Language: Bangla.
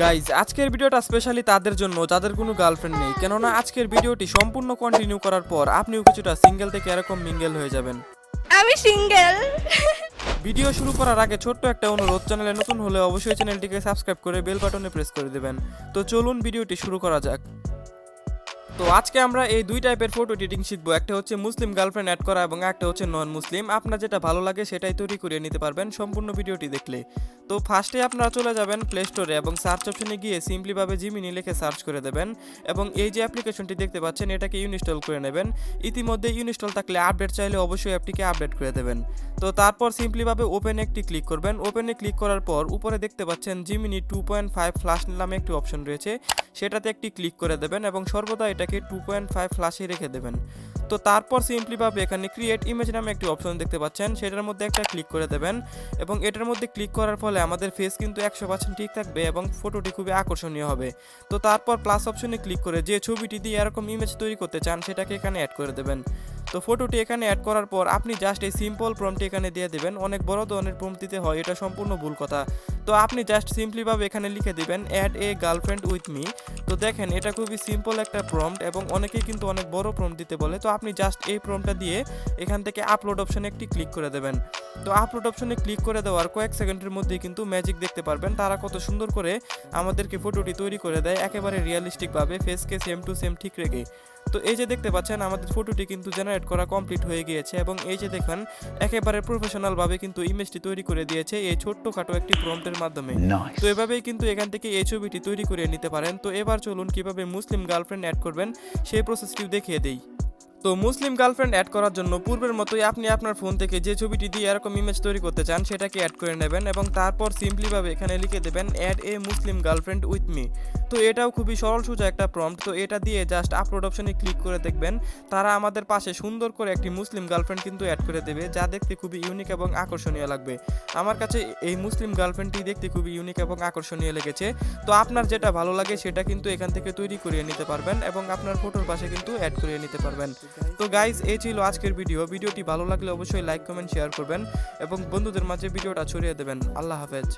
গাইজ আজকের ভিডিওটা স্পেশালি তাদের জন্য যাদের কোনো গার্লফ্রেন্ড নেই। কেননা আজকের ভিডিওটি সম্পূর্ণ কন্টিনিউ করার পর আপনিও কিছুটা সিঙ্গেল থেকে এরকম মিঙ্গেল হয়ে যাবেন। আমি সিঙ্গেল ভিডিও শুরু করার আগে ছোট্ট একটা অনুরোধ চ্যানেলে নতুন হলে অবশ্যই চ্যানেলটিকে সাবস্ক্রাইব করে বেল বাটনে প্রেস করে দেবেন। তো চলুন ভিডিওটি শুরু করা যাক। তো আজকে আমরা এই দুই টাইপের ফটো এডিটিং শিখব। একটা হচ্ছে মুসলিম গার্লফ্রেন্ড অ্যাড করা এবং একটা হচ্ছে নন মুসলিম আপনার যেটা ভালো লাগে সেটাই তৈরি করে নিতে পারবেন সম্পূর্ণ ভিডিওটি দেখলে। তো ফার্স্টে আপনারা চলে যাবেন প্লে স্টোরে এবং সার্চ অপশনে গিয়ে সিম্পলিভাবে জিমিনি লিখে সার্চ করে দেবেন এবং এই যে অ্যাপ্লিকেশনটি দেখতে পাচ্ছেন, এটাকে ইনস্টল করে নেবেন। ইতিমধ্যে ইনস্টল থাকলে আপডেট চাইলে অবশ্যই অ্যাপটিকে আপডেট করে দেবেন। তো তারপর সিম্পলিভাবে ওপেন একটি ক্লিক করবেন। ওপেনে ক্লিক করার পর উপরে দেখতে পাচ্ছেন Gemini two point five flash নামে একটি অপশন রয়েছে। সেটাতে একটি ক্লিক করে দেবেন এবং সর্বদা এটাকে টু পয়েন্ট ফাইভ ফ্লাশে রেখে দেবেন। তো তারপর সিম্পলিভাবে এখানে ক্রিয়েট ইমেজ নামে একটি অপশন দেখতে পাচ্ছেন। সেটার মধ্যে একটা ক্লিক করে দেবেন এবং এটার মধ্যে ক্লিক করার ফলে আমাদের ফেস কিন্তু একশো পার্সেন্ট ঠিক থাকবে এবং ফটোটি খুবই আকর্ষণীয় হবে। তো তারপর প্লাস অপশনে ক্লিক করে যে ছবিটি দিয়ে এরকম ইমেজ তৈরি করতে চান, সেটাকে এখানে অ্যাড করে দেবেন। তো ফটোটি এখানে অ্যাড করার পর আপনি জাস্ট এই সিম্পল প্রমটি এখানে দিয়ে দেবেন। অনেক বড় ধরনের প্রম্পট দিতে হয়, এটা সম্পূর্ণ ভুল কথা। তো আপনি জাস্ট সিম্পলিভাবে এখানে লিখে দিবেন add a girlfriend with me তো দেখেন, এটা খুবই সিম্পল একটা প্রম্পট এবং অনেকেই কিন্তু অনেক বড় প্রম্পট দিতে বলে। তো আপনি জাস্ট এই প্রম্পটটা দিয়ে এখান থেকে আপলোড অপশনে একটি ক্লিক করে দেবেন। তো আপলোড অপশনে ক্লিক করে দেওয়ার কয়েক সেকেন্ডের মধ্যেই কিন্তু ম্যাজিক দেখতে পারবেন। তারা কত সুন্দর করে আমাদেরকে ফটোটি তৈরি করে দেয়, একেবারে রিয়েলিস্টিকভাবে ফেসকে সেম টু সেম ঠিক রেখে। তো এই যে দেখতে পাচ্ছেন আমাদের ফটোটি কিন্তু জেনারেট করা কমপ্লিট হয়ে গিয়েছে এবং এই যে দেখেন একেবারে প্রফেশনাল ভাবে কিন্তু ইমেজটি তৈরি করে দিয়েছে এই ছোট্টখাটো একটি প্রম্পটের মাধ্যমে। তো এভাবেই কিন্তু এখান থেকে এই ছবিটি তৈরি করে নিতে পারেন। তো এবার চলুন কীভাবে মুসলিম গার্লফ্রেন্ড অ্যাড করবেন সেই প্রসেসটিও দেখিয়ে দেই। তো মুসলিম গার্লফ্রেন্ড অ্যাড করার জন্য পূর্বের মতোই আপনি আপনার ফোন থেকে যে ছবিটি দিয়ে এরকম ইমেজ তৈরি করতে চান সেটাকে অ্যাড করে নেবেন এবং তারপর সিম্পলিভাবে এখানে লিখে দেবেন add a Muslim girlfriend with me তো এটাও খুবই সরল সোজা একটা প্রম্পট তো এটা দিয়ে জাস্ট আপলোড অপশনে ক্লিক করে দেখবেন, তারা আমাদের পাশে সুন্দর করে একটি মুসলিম গার্লফ্রেন্ড কিন্তু অ্যাড করে দেবে, যা দেখতে খুবই ইউনিক এবং আকর্ষণীয় লাগবে। আমার কাছে এই মুসলিম গার্লফ্রেন্ডটি দেখতে খুবই ইউনিক এবং আকর্ষণীয় লেগেছে। তো আপনার যেটা ভালো লাগে সেটা কিন্তু এখান থেকে তৈরি করিয়ে নিতে পারবেন এবং আপনার ফটোর পাশে কিন্তু অ্যাড করিয়ে নিতে পারবেন। তো গাইজ এই ছিল আজকের ভিডিও ভিডিওটি ভালো লাগলে অবশ্যই লাইক কমেন্ট শেয়ার করবেন এবং বন্ধুদের মাঝে ভিডিওটা ছড়িয়ে দেবেন। আল্লাহ হাফেজ।